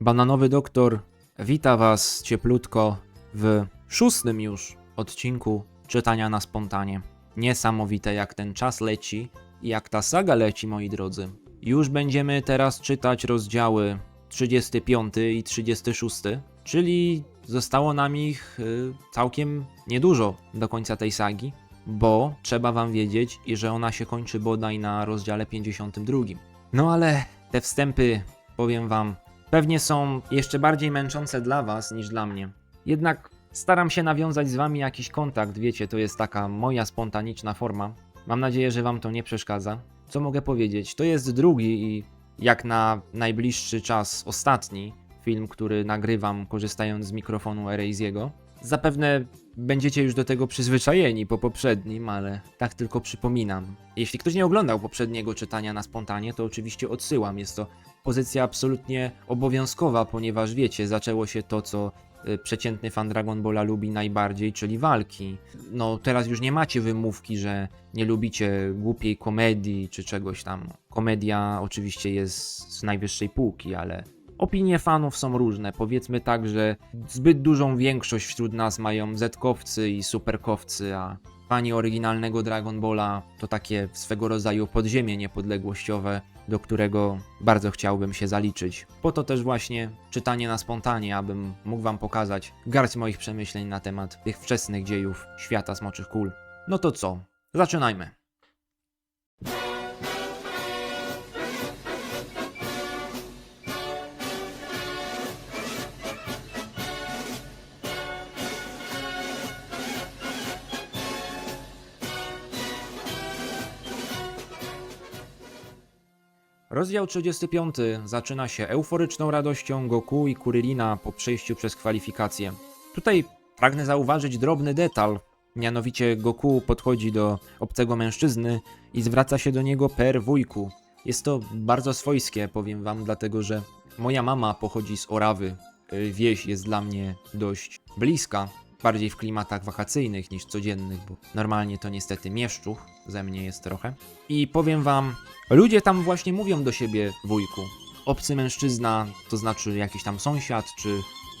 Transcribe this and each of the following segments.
Bananowy Doktor wita Was cieplutko w szóstym już odcinku czytania na spontanie. Niesamowite jak ten czas leci i jak ta saga leci, moi drodzy. Już będziemy teraz czytać rozdziały 35 i 36, czyli zostało nam ich y, całkiem niedużo do końca tej sagi, bo trzeba Wam wiedzieć, że ona się kończy bodaj na rozdziale 52. No ale te wstępy, powiem Wam, pewnie są jeszcze bardziej męczące dla Was niż dla mnie. Jednak staram się nawiązać z Wami jakiś kontakt, wiecie, to jest taka moja spontaniczna forma. Mam nadzieję, że Wam to nie przeszkadza. Co mogę powiedzieć? To jest drugi i jak na najbliższy czas ostatni film, który nagrywam korzystając z mikrofonu Eraziego. Zapewne będziecie już do tego przyzwyczajeni po poprzednim, ale tak tylko przypominam. Jeśli ktoś nie oglądał poprzedniego czytania na spontanie, to oczywiście odsyłam. Jest to pozycja absolutnie obowiązkowa, ponieważ wiecie, zaczęło się to, co y, przeciętny fan Dragon Balla lubi najbardziej, czyli walki. No teraz już nie macie wymówki, że nie lubicie głupiej komedii czy czegoś tam. Komedia oczywiście jest z najwyższej półki, ale opinie fanów są różne. Powiedzmy tak, że zbyt dużą większość wśród nas mają zetkowcy i superkowcy, a fani oryginalnego Dragon Balla to takie swego rodzaju podziemie niepodległościowe, do którego bardzo chciałbym się zaliczyć. Po to też właśnie czytanie na spontanie, abym mógł wam pokazać garść moich przemyśleń na temat tych wczesnych dziejów świata Smoczych Kul. No to co? Zaczynajmy. Rozdział 35 zaczyna się euforyczną radością Goku i Kurilina po przejściu przez kwalifikacje. Tutaj pragnę zauważyć drobny detal, mianowicie Goku podchodzi do obcego mężczyzny i zwraca się do niego per wujku. Jest to bardzo swojskie, powiem wam, dlatego że moja mama pochodzi z Orawy. Y, Wieś jest dla mnie dość bliska, bardziej w klimatach wakacyjnych niż codziennych, bo normalnie to niestety mieszczuch, ze mnie jest trochę. I powiem wam, ludzie tam właśnie mówią do siebie wujku. Obcy mężczyzna, to znaczy jakiś tam sąsiad, czy,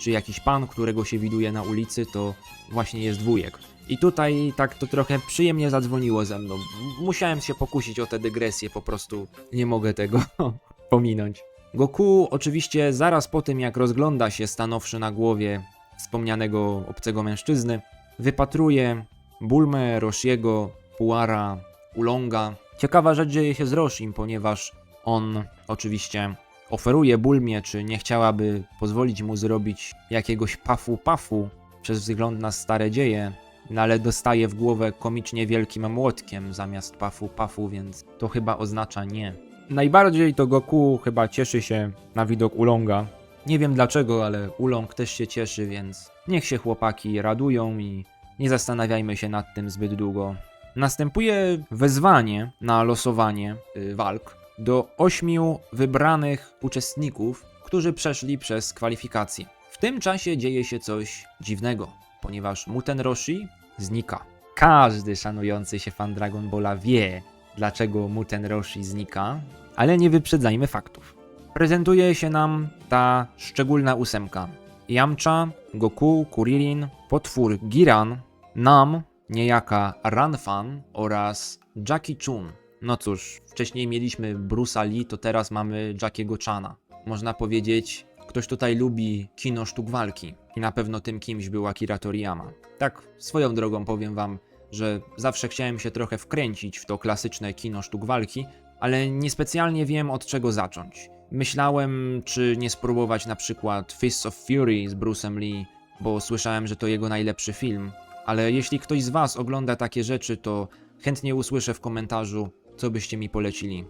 czy jakiś pan, którego się widuje na ulicy, to właśnie jest wujek. I tutaj tak to trochę przyjemnie zadzwoniło ze mną. Musiałem się pokusić o tę dygresję, po prostu nie mogę tego pominąć. Goku oczywiście zaraz po tym jak rozgląda się stanowszy na głowie wspomnianego obcego mężczyzny, wypatruje Bulmę, Roshiego, Puara, Ulonga. Ciekawa rzecz dzieje się z Roshim, ponieważ on oczywiście oferuje Bulmie, czy nie chciałaby pozwolić mu zrobić jakiegoś pafu-pafu przez wzgląd na stare dzieje, no ale dostaje w głowę komicznie wielkim młotkiem zamiast pafu-pafu, więc to chyba oznacza nie. Najbardziej to Goku chyba cieszy się na widok Ulonga, nie wiem dlaczego, ale Ulong też się cieszy, więc niech się chłopaki radują i nie zastanawiajmy się nad tym zbyt długo. Następuje wezwanie na losowanie y, walk do ośmiu wybranych uczestników, którzy przeszli przez kwalifikacje. W tym czasie dzieje się coś dziwnego, ponieważ Muten Roshi znika. Każdy szanujący się fan Dragon Balla wie, dlaczego Muten Roshi znika, ale nie wyprzedzajmy faktów prezentuje się nam ta szczególna ósemka. Yamcha, Goku, Kuririn, potwór Giran, Nam, niejaka Ranfan oraz Jackie Chun. No cóż, wcześniej mieliśmy Bruce'a Lee, to teraz mamy Jackiego Chana. Można powiedzieć, ktoś tutaj lubi kino sztuk walki i na pewno tym kimś był Akira Toriyama. Tak, swoją drogą powiem wam, że zawsze chciałem się trochę wkręcić w to klasyczne kino sztuk walki, ale niespecjalnie wiem od czego zacząć. Myślałem, czy nie spróbować na przykład Fists of Fury z Bruce'em Lee, bo słyszałem, że to jego najlepszy film. Ale jeśli ktoś z Was ogląda takie rzeczy, to chętnie usłyszę w komentarzu, co byście mi polecili.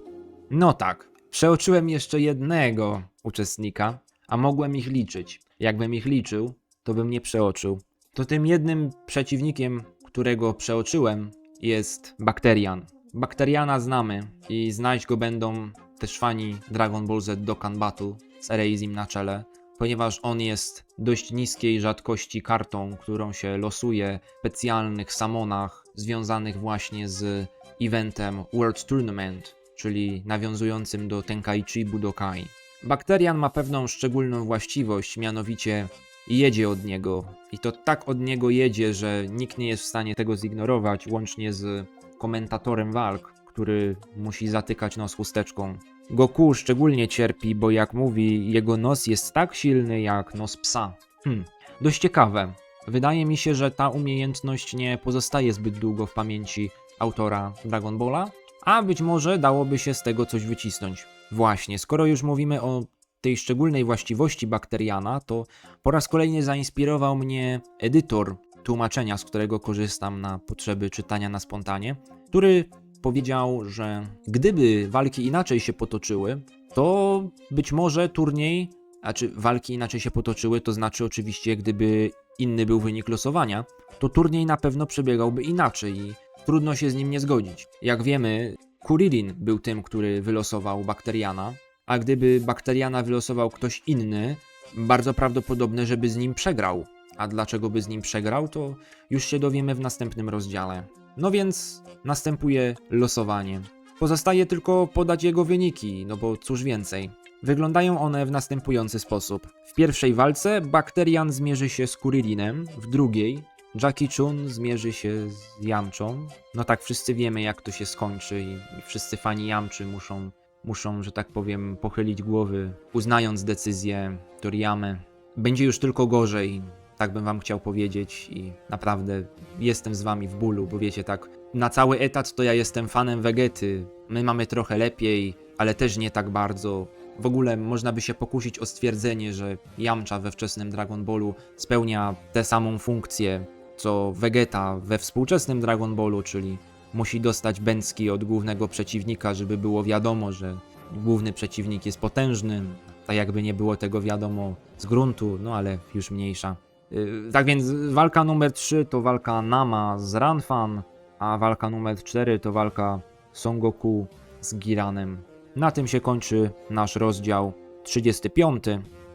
No tak, przeoczyłem jeszcze jednego uczestnika, a mogłem ich liczyć. Jakbym ich liczył, to bym nie przeoczył. To tym jednym przeciwnikiem, którego przeoczyłem, jest Bakterian. Bakteriana znamy i znać go będą też fani Dragon Ball Z Dokkan Battle z Erasing na czele, ponieważ on jest dość niskiej rzadkości kartą, którą się losuje w specjalnych samonach związanych właśnie z eventem World Tournament, czyli nawiązującym do Tenkaichi Budokai. Bakterian ma pewną szczególną właściwość, mianowicie jedzie od niego. I to tak od niego jedzie, że nikt nie jest w stanie tego zignorować, łącznie z komentatorem walk, który musi zatykać nos chusteczką. Goku szczególnie cierpi, bo jak mówi, jego nos jest tak silny jak nos psa. Hmm, dość ciekawe. Wydaje mi się, że ta umiejętność nie pozostaje zbyt długo w pamięci autora Dragon Balla, a być może dałoby się z tego coś wycisnąć. Właśnie, skoro już mówimy o tej szczególnej właściwości bakteriana, to po raz kolejny zainspirował mnie edytor tłumaczenia, z którego korzystam na potrzeby czytania na spontanie, który powiedział, że gdyby walki inaczej się potoczyły, to być może turniej, a czy walki inaczej się potoczyły, to znaczy oczywiście, gdyby inny był wynik losowania, to turniej na pewno przebiegałby inaczej i trudno się z nim nie zgodzić. Jak wiemy, Kurilin był tym, który wylosował Bakteriana, a gdyby Bakteriana wylosował ktoś inny, bardzo prawdopodobne, żeby z nim przegrał. A dlaczego by z nim przegrał, to już się dowiemy w następnym rozdziale. No więc następuje losowanie. Pozostaje tylko podać jego wyniki, no bo cóż więcej. Wyglądają one w następujący sposób. W pierwszej walce Bakterian zmierzy się z Kurilinem, w drugiej Jackie Chun zmierzy się z Yamczą. No tak, wszyscy wiemy jak to się skończy i wszyscy fani Yamczy muszą, muszą, że tak powiem, pochylić głowy, uznając decyzję Toriyamy. Będzie już tylko gorzej, tak bym wam chciał powiedzieć i naprawdę jestem z wami w bólu, bo wiecie tak, na cały etat to ja jestem fanem Vegety, my mamy trochę lepiej, ale też nie tak bardzo. W ogóle można by się pokusić o stwierdzenie, że Yamcha we wczesnym Dragon Ballu spełnia tę samą funkcję, co Vegeta we współczesnym Dragon Ballu, czyli musi dostać bęcki od głównego przeciwnika, żeby było wiadomo, że główny przeciwnik jest potężny, tak jakby nie było tego wiadomo z gruntu, no ale już mniejsza. Yy, Tak więc walka numer 3 to walka Nama z Ranfan, a walka numer 4 to walka Son Goku z Giranem. Na tym się kończy nasz rozdział 35,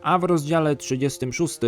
a w rozdziale 36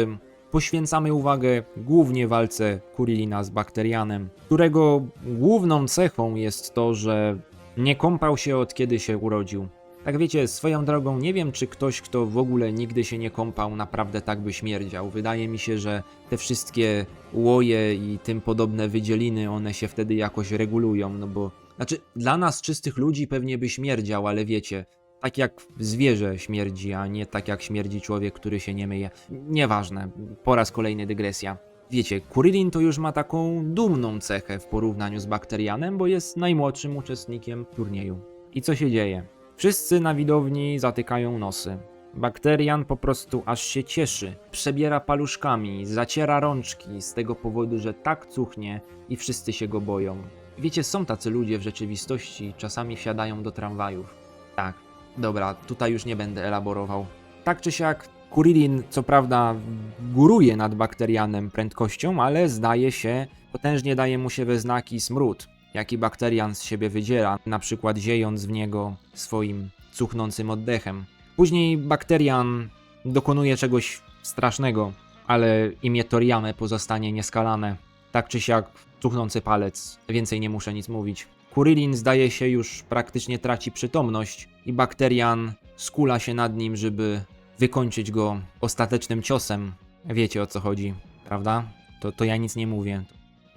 poświęcamy uwagę głównie walce Kurilina z Bakterianem, którego główną cechą jest to, że nie kąpał się od kiedy się urodził. Tak wiecie, swoją drogą nie wiem, czy ktoś, kto w ogóle nigdy się nie kąpał, naprawdę tak by śmierdział. Wydaje mi się, że te wszystkie łoje i tym podobne wydzieliny, one się wtedy jakoś regulują, no bo... Znaczy, dla nas czystych ludzi pewnie by śmierdział, ale wiecie, tak jak zwierzę śmierdzi, a nie tak jak śmierdzi człowiek, który się nie myje. Nieważne, po raz kolejny dygresja. Wiecie, Kurilin to już ma taką dumną cechę w porównaniu z Bakterianem, bo jest najmłodszym uczestnikiem turnieju. I co się dzieje? Wszyscy na widowni zatykają nosy. Bakterian po prostu aż się cieszy, przebiera paluszkami, zaciera rączki z tego powodu, że tak cuchnie i wszyscy się go boją. Wiecie, są tacy ludzie w rzeczywistości, czasami wsiadają do tramwajów. Tak, dobra, tutaj już nie będę elaborował. Tak czy siak, Kurilin co prawda góruje nad bakterianem prędkością, ale zdaje się, potężnie daje mu się we znaki smród, jaki bakterian z siebie wydziela, na przykład ziejąc w niego swoim cuchnącym oddechem. Później bakterian dokonuje czegoś strasznego, ale imię Toriyame pozostanie nieskalane. Tak czy siak, cuchnący palec, więcej nie muszę nic mówić. Kurilin zdaje się już praktycznie traci przytomność i bakterian skula się nad nim, żeby wykończyć go ostatecznym ciosem. Wiecie o co chodzi, prawda? To, to ja nic nie mówię.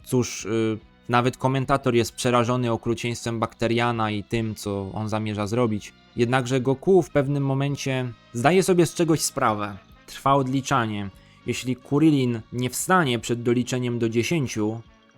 Cóż, y, nawet komentator jest przerażony okrucieństwem bakteriana i tym, co on zamierza zrobić. Jednakże Goku w pewnym momencie zdaje sobie z czegoś sprawę. Trwa odliczanie. Jeśli Kurilin nie wstanie przed doliczeniem do 10,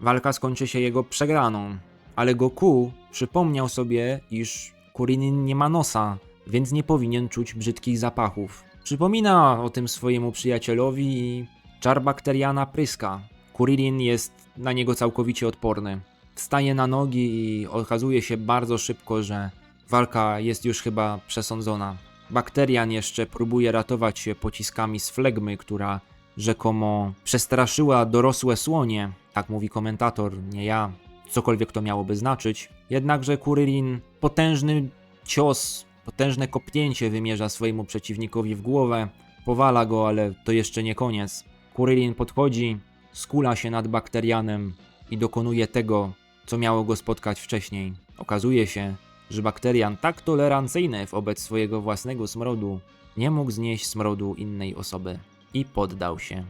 walka skończy się jego przegraną. Ale Goku przypomniał sobie, iż Kurilin nie ma nosa, więc nie powinien czuć brzydkich zapachów. Przypomina o tym swojemu przyjacielowi i czar bakteriana pryska. Kurilin jest na niego całkowicie odporny. Wstaje na nogi i okazuje się bardzo szybko, że walka jest już chyba przesądzona. Bakterian jeszcze próbuje ratować się pociskami z flegmy, która rzekomo przestraszyła dorosłe słonie. Tak mówi komentator, nie ja. Cokolwiek to miałoby znaczyć. Jednakże Kurilin potężny cios, potężne kopnięcie wymierza swojemu przeciwnikowi w głowę. Powala go, ale to jeszcze nie koniec. Kurilin podchodzi, skula się nad bakterianem i dokonuje tego, co miało go spotkać wcześniej. Okazuje się, że bakterian tak tolerancyjny wobec swojego własnego smrodu nie mógł znieść smrodu innej osoby i poddał się.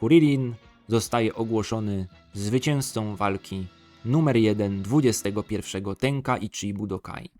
Kuririn zostaje ogłoszony zwycięzcą walki numer 1 21 Tenkaichi Budokai.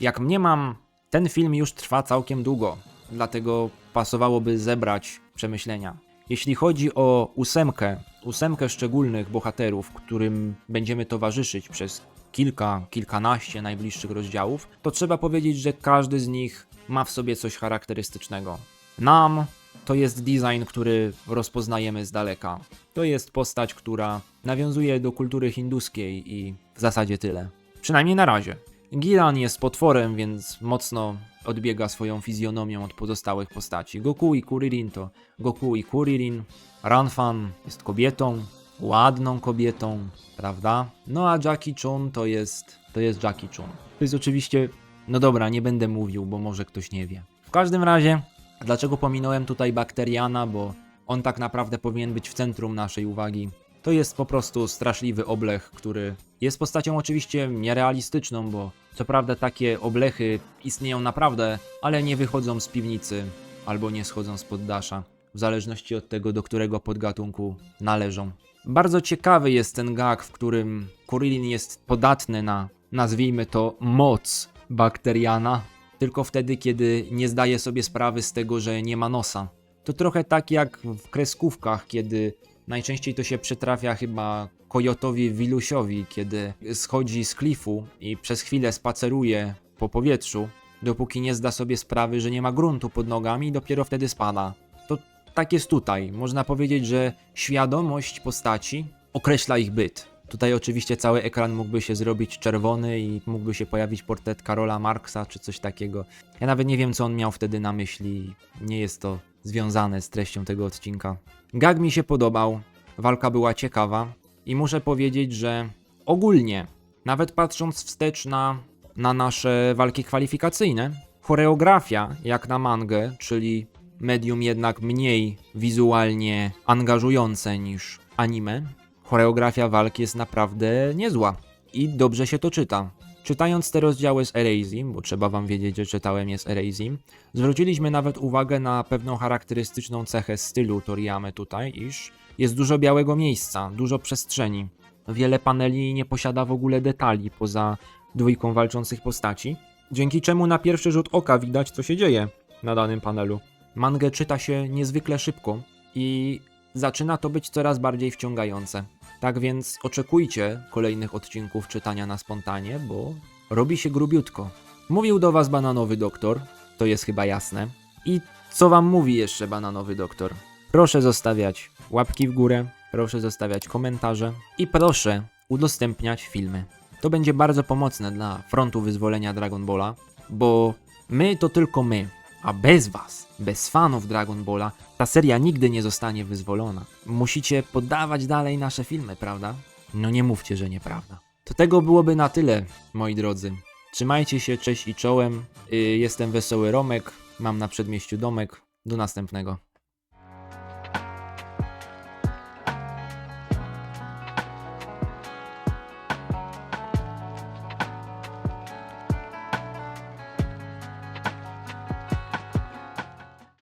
Jak mniemam, ten film już trwa całkiem długo, dlatego pasowałoby zebrać przemyślenia. Jeśli chodzi o ósemkę, ósemkę szczególnych bohaterów, którym będziemy towarzyszyć przez kilka, kilkanaście najbliższych rozdziałów, to trzeba powiedzieć, że każdy z nich ma w sobie coś charakterystycznego. Nam to jest design, który rozpoznajemy z daleka. To jest postać, która nawiązuje do kultury hinduskiej i w zasadzie tyle. Przynajmniej na razie. Giran jest potworem, więc mocno odbiega swoją fizjonomią od pozostałych postaci. Goku i Kuririn to Goku i Kuririn. Ranfan jest kobietą, ładną kobietą, prawda? No a Jackie Chun to jest, to jest Jackie Chun. To jest oczywiście, no dobra, nie będę mówił, bo może ktoś nie wie. W każdym razie, dlaczego pominąłem tutaj Bakteriana, bo on tak naprawdę powinien być w centrum naszej uwagi. To jest po prostu straszliwy oblech, który jest postacią oczywiście nierealistyczną, bo co prawda takie oblechy istnieją naprawdę, ale nie wychodzą z piwnicy albo nie schodzą z poddasza, w zależności od tego, do którego podgatunku należą. Bardzo ciekawy jest ten gag, w którym Kurilin jest podatny na, nazwijmy to, moc bakteriana, tylko wtedy, kiedy nie zdaje sobie sprawy z tego, że nie ma nosa. To trochę tak jak w kreskówkach, kiedy najczęściej to się przytrafia chyba Kojotowi Wilusiowi, kiedy schodzi z klifu i przez chwilę spaceruje po powietrzu, dopóki nie zda sobie sprawy, że nie ma gruntu pod nogami i dopiero wtedy spada. To tak jest tutaj. Można powiedzieć, że świadomość postaci określa ich byt. Tutaj oczywiście cały ekran mógłby się zrobić czerwony i mógłby się pojawić portret Karola Marksa czy coś takiego. Ja nawet nie wiem, co on miał wtedy na myśli. Nie jest to związane z treścią tego odcinka. Gag mi się podobał, walka była ciekawa i muszę powiedzieć, że ogólnie, nawet patrząc wstecz na, na nasze walki kwalifikacyjne, choreografia jak na mangę, czyli medium jednak mniej wizualnie angażujące niż anime, choreografia walk jest naprawdę niezła i dobrze się to czyta. Czytając te rozdziały z Erasing, bo trzeba wam wiedzieć, że czytałem je z Erasing, zwróciliśmy nawet uwagę na pewną charakterystyczną cechę stylu Toriyamy tutaj, iż jest dużo białego miejsca, dużo przestrzeni. Wiele paneli nie posiada w ogóle detali poza dwójką walczących postaci, dzięki czemu na pierwszy rzut oka widać, co się dzieje na danym panelu. Mangę czyta się niezwykle szybko i zaczyna to być coraz bardziej wciągające. Tak więc oczekujcie kolejnych odcinków czytania na spontanie, bo robi się grubiutko. Mówił do was bananowy doktor, to jest chyba jasne. I co wam mówi jeszcze bananowy doktor? Proszę zostawiać łapki w górę, proszę zostawiać komentarze i proszę udostępniać filmy. To będzie bardzo pomocne dla frontu wyzwolenia Dragon Balla, bo my to tylko my, a bez was, bez fanów Dragon Balla, ta seria nigdy nie zostanie wyzwolona. Musicie podawać dalej nasze filmy, prawda? No nie mówcie, że nieprawda. To tego byłoby na tyle, moi drodzy. Trzymajcie się, cześć i czołem. Yy, jestem Wesoły Romek, mam na przedmieściu domek. Do następnego.